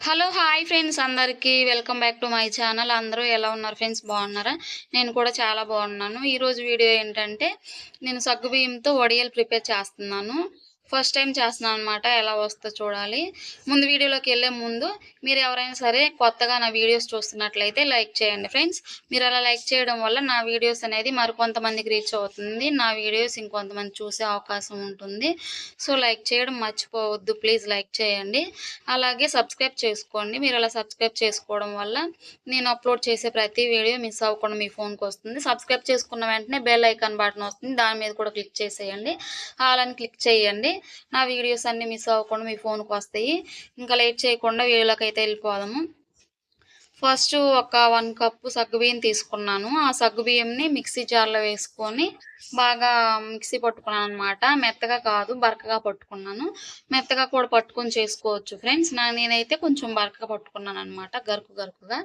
Hello hi friends అందరికీ. Welcome back to my channel. అందరూ ఎలా ఉన్నారు ఫ్రెండ్స్? బాగున్నారా? నేను కూడా చాలా బాగున్నాను. ఈరోజు వీడియో ఏంటంటే నేను సగ్గుబియ్యంతో వడియాలు ప్రిపేర్ చేస్తున్నాను. ఫస్ట్ టైం చేస్తున్నాను అనమాట ఎలా వస్తుందో చూడాలి. ముందు వీడియోలోకి వెళ్ళే ముందు మీరు ఎవరైనా సరే కొత్తగా నా వీడియోస్ చూస్తున్నట్లయితే లైక్ చేయండి ఫ్రెండ్స్. మీరు అలా లైక్ చేయడం వల్ల నా వీడియోస్ అనేది మరికొంతమందికి రీచ్ అవుతుంది. నా వీడియోస్ ఇంకొంతమంది చూసే అవకాశం ఉంటుంది. సో లైక్ చేయడం మర్చిపోవద్దు. ప్లీజ్ లైక్ చేయండి. అలాగే సబ్స్క్రైబ్ చేసుకోండి. మీరు అలా సబ్స్క్రైబ్ చేసుకోవడం వల్ల నేను అప్లోడ్ చేసే ప్రతి వీడియో మిస్ అవ్వకుండా మీ ఫోన్కి వస్తుంది. సబ్స్క్రైబ్ చేసుకున్న వెంటనే బెల్ ఐకాన్ బటన్ వస్తుంది. దాని మీద కూడా క్లిక్ చేసేయండి. అలాని క్లిక్ చేయండి. నా వీడియోస్ అన్నీ మిస్ అవ్వకుండా మీ ఫోన్కి వస్తాయి. ఇంకా లేట్ చేయకుండా వీడియోలోకి అయితే వెళ్ళిపోదాము. ఫస్ట్ ఒక వన్ కప్పు సగ్గుబియ్యం తీసుకున్నాను. ఆ సగ్గుబియ్యంని మిక్సీ జార్లో వేసుకొని బాగా మిక్సీ పట్టుకున్నాను అనమాట మెత్తగా కాదు బరకగా పట్టుకున్నాను. మెత్తగా కూడా పట్టుకొని చేసుకోవచ్చు ఫ్రెండ్స్ నా నేనైతే కొంచెం బరకగా పట్టుకున్నాను అనమాట గరుకు గరుకుగా.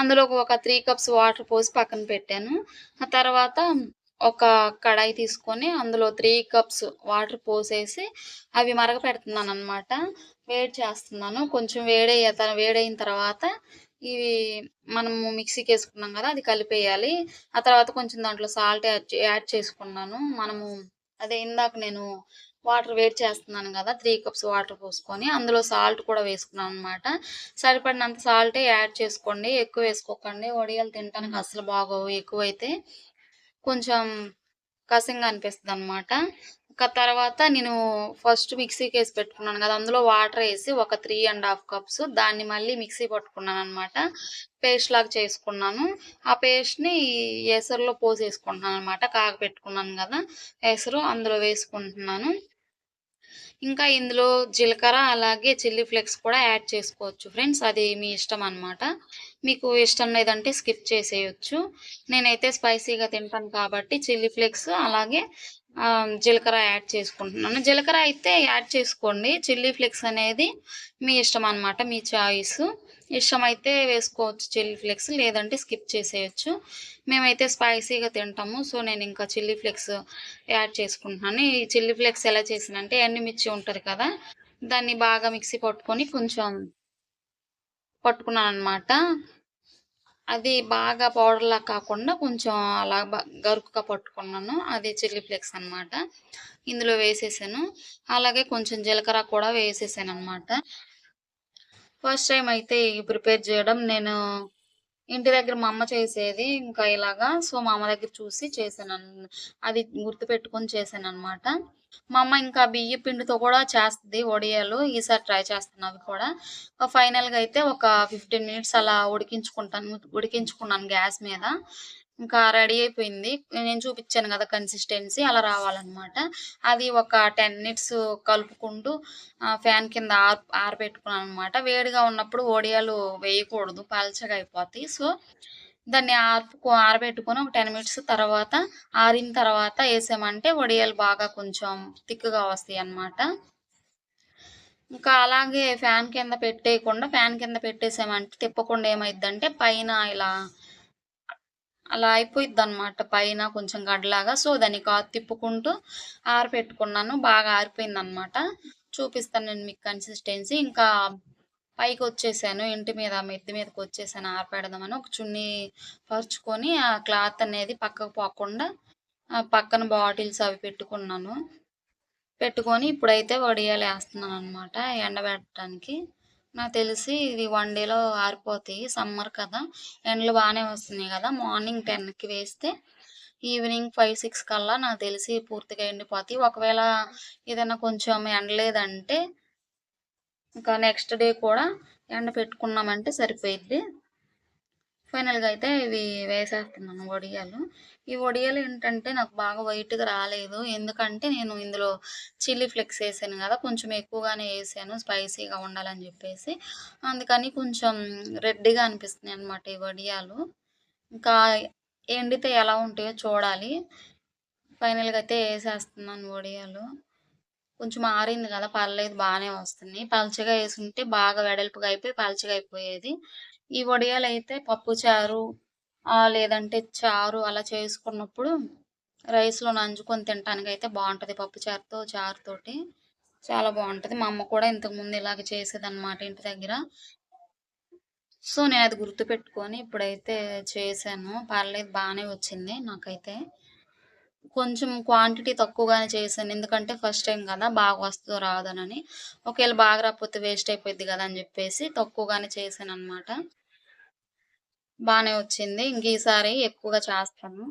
అందులో ఒక త్రీ కప్స్ వాటర్ పోసి పక్కన పెట్టాను. ఆ తర్వాత ఒక కడాయి తీసుకొని అందులో త్రీ కప్స్ వాటర్ పోసేసి అవి మరగ పెడుతున్నాను అనమాట వేడి చేస్తున్నాను. కొంచెం వేడి వేడైన తర్వాత ఇవి మనము మిక్సీకి వేసుకున్నాం కదా అది కలిపేయాలి. ఆ తర్వాత కొంచెం దాంట్లో సాల్ట్ యాడ్ యాడ్ చేసుకున్నాను. మనము అదే ఇందాక నేను వాటర్ వేడి చేస్తున్నాను కదా త్రీ కప్స్ వాటర్ పోసుకొని అందులో సాల్ట్ కూడా వేసుకున్నాను అనమాట సరిపడినంత సాల్టే యాడ్ చేసుకోండి. ఎక్కువ వేసుకోకండి. వడియాలు తినడానికి అసలు బాగోవు. ఎక్కువైతే కొంచెం కసింగా అనిపిస్తుంది అనమాట ఇంకా తర్వాత నేను ఫస్ట్ మిక్సీకి వేసి పెట్టుకున్నాను కదా అందులో వాటర్ వేసి ఒక త్రీ అండ్ హాఫ్ కప్స్ దాన్ని మళ్ళీ మిక్సీ పట్టుకున్నాను అనమాట పేస్ట్ లాగా చేసుకున్నాను. ఆ పేస్ట్ని ఎసరులో పోసేసుకుంటున్నాను అనమాట కాగ పెట్టుకున్నాను కదా ఎసరు అందులో వేసుకుంటున్నాను. ఇంకా ఇందులో జీలకర్ర అలాగే చిల్లీ ఫ్లేక్స్ కూడా యాడ్ చేసుకోవచ్చు ఫ్రెండ్స్. అది మీ ఇష్టం అనమాట మీకు ఇష్టం లేదంటే స్కిప్ చేసేయచ్చు. నేనైతే స్పైసీగా తింటాను కాబట్టి చిల్లీ ఫ్లేక్స్ అలాగే జీలకర్ర యాడ్ చేసుకుంటున్నాను. జీలకర్ర అయితే యాడ్ చేసుకోండి. చిల్లీ ఫ్లేక్స్ అనేది మీ ఇష్టం అనమాట మీ చాయిస్. ఇష్టమైతే వేసుకోవచ్చు చిల్లీ ఫ్లేక్స్ లేదంటే స్కిప్ చేసేయచ్చు. మేమైతే స్పైసీగా తింటాము సో నేను ఇంకా చిల్లీ ఫ్లేక్స్ యాడ్ చేసుకుంటున్నాను. ఈ చిల్లీ ఫ్లేక్స్ ఎలా చేసినంటే ఎండుమిర్చి ఉంటుంది కదా దాన్ని బాగా మిక్సీ పట్టుకొని కొంచెం పట్టుకున్నాను అనమాట అది బాగా పౌడర్లా కాకుండా కొంచెం అలా గరుకుగా పట్టుకున్నాను. అది చిల్లీ ఫ్లేక్స్ అనమాట ఇందులో వేసేసాను. అలాగే కొంచెం జీలకర్ర కూడా వేసేసాను అనమాట ఫస్ట్ టైం అయితే ప్రిపేర్ చేయడం నేను ఇంటి దగ్గర మా అమ్మ చేసేది. ఇంకా ఇలాగా సో మా అమ్మ దగ్గర చూసి చేశాను అది గుర్తుపెట్టుకొని చేశాను అనమాట మా అమ్మ ఇంకా బియ్య పిండితో కూడా చేస్తుంది వడియాలు. ఈసారి ట్రై చేస్తాను అవి కూడా. ఫైనల్గా అయితే ఒక ఫిఫ్టీన్ మినిట్స్ అలా ఉడికించుకుంటాను ఉడికించుకున్నాను గ్యాస్ మీద. ఇంకా రెడీ అయిపోయింది. నేను చూపించాను కదా కన్సిస్టెన్సీ అలా రావాలన్నమాట. అది ఒక టెన్ మినిట్స్ కలుపుకుంటూ ఫ్యాన్ కింద ఆర్ ఆరబెట్టుకున్నాను అనమాట వేడిగా ఉన్నప్పుడు వడియాలు వేయకూడదు పలచగా అయిపోతాయి. సో దాన్ని ఆర్పు ఆరబెట్టుకొని ఒక టెన్ మినిట్స్ తర్వాత ఆరిన తర్వాత వేసామంటే వడియాలు బాగా కొంచెం థిక్గా వస్తాయి అన్నమాట. ఇంకా అలాగే ఫ్యాన్ కింద పెట్టేయకుండా ఫ్యాన్ కింద పెట్టేసామంటే తిప్పకుండా ఏమైందంటే పైన ఇలా అలా అయిపోయిద్ది అనమాట పైన కొంచెం గడ్డలాగా సో దాన్ని కాదు తిప్పుకుంటూ ఆరపెట్టుకున్నాను. బాగా ఆరిపోయింది అనమాట చూపిస్తాను నేను మీకు కన్సిస్టెన్సీ ఇంకా పైకి వచ్చేసాను ఇంటి మీద మెత్తి మీదకి వచ్చేసాను ఆరపెడదామని ఒక చున్నీ పరుచుకొని ఆ క్లాత్ అనేది పక్కకు పోకుండా పక్కన బాటిల్స్ అవి పెట్టుకున్నాను. పెట్టుకొని ఇప్పుడైతే వడియాలు వేస్తున్నాను అనమాట ఎండబెట్టడానికి నాకు తెలిసి ఇది వన్ డేలో ఆరిపోతాయి సమ్మర్ కదా ఎండలు బాగానే వస్తున్నాయి కదా మార్నింగ్ టెన్కి వేస్తే ఈవినింగ్ ఫైవ్ సిక్స్ కల్లా నాకు తెలిసి పూర్తిగా ఎండిపోతాయి. ఒకవేళ ఏదైనా కొంచెం ఎండలేదంటే ఇంకా నెక్స్ట్ డే కూడా ఎండ పెట్టుకున్నామంటే సరిపోయిద్ది. ఫైనల్గా అయితే ఇవి వేసేస్తున్నాను వడియాలు. ఈ వడియాలు ఏంటంటే నాకు బాగా వైట్గా రాలేదు. ఎందుకంటే నేను ఇందులో చిల్లీ ఫ్లెక్స్ వేసాను కదా కొంచెం ఎక్కువగానే వేసాను స్పైసీగా ఉండాలని చెప్పేసి. అందుకని కొంచెం రెడ్డిగా అనిపిస్తున్నాయి అనమాట ఈ వడియాలు. ఇంకా ఎండితే ఎలా ఉంటాయో చూడాలి. ఫైనల్గా అయితే వేసేస్తున్నాను వడియాలు. కొంచెం ఆరింది కదా పర్లేదు బాగానే వస్తుంది పలచగా వేసుంటే బాగా వెడల్పుగా అయిపోయి పలచగా అయిపోయేది ఈ వడియాలు అయితే పప్పు చారు లేదంటే చారు అలా చేసుకున్నప్పుడు రైస్లో నంజుకొని తినడానికి అయితే బాగుంటుంది పప్పు చారుతో చారుతోటి. చాలా బాగుంటుంది మా అమ్మ కూడా ఇంతకుముందు ఇలాగ చేసేదన్నమాట ఇంటి దగ్గర. సో నేను అది గుర్తుపెట్టుకొని ఇప్పుడైతే చేశాను. పర్లేదు బాగానే వచ్చింది నాకైతే. కొంచెం క్వాంటిటీ తక్కువగానే చేశాను. ఎందుకంటే ఫస్ట్ టైం కదా బాగా వస్తుందో రాదనని ఒకవేళ బాగా రాకపోతే వేస్ట్ అయిపోయింది కదా అని చెప్పేసి తక్కువగానే చేశాను అనమాట బాగానే వచ్చింది. ఇంక ఈసారి ఎక్కువగా చేస్తాను.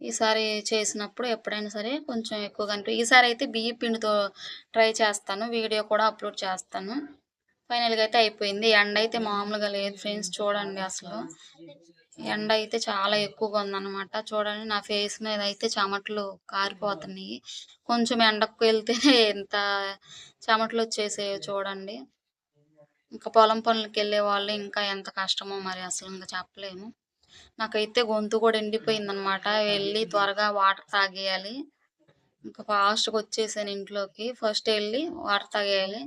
ఈసారి చేసినప్పుడు ఎప్పుడైనా సరే కొంచెం ఎక్కువగా అంటే ఈసారి అయితే బియ్య పిండితో ట్రై చేస్తాను. వీడియో కూడా అప్లోడ్ చేస్తాను. ఫైనల్గా అయితే అయిపోయింది. ఎండ అయితే మామూలుగా లేదు ఫ్రెండ్స్ చూడండి అసలు. ఎండ అయితే చాలా ఎక్కువగా ఉందన్నమాట. చూడండి నా ఫేస్ మీద అయితే చెమటలు కారిపోతున్నాయి. కొంచెం ఎండకు వెళ్తే ఎంత చెమటలు వచ్చేసాయో చూడండి. ఇంకా పొలం పనులకి వెళ్ళే వాళ్ళు ఇంకా ఎంత కష్టమో మరి అసలు ఇంకా చెప్పలేము. నాకైతే గొంతు కూడా ఎండిపోయిందనమాట వెళ్ళి త్వరగా వాటర్ తాగేయాలి. ఇంకా ఫాస్ట్గా వచ్చేసాను ఇంట్లోకి. ఫస్ట్ వెళ్ళి వాటర్ తాగేయాలి.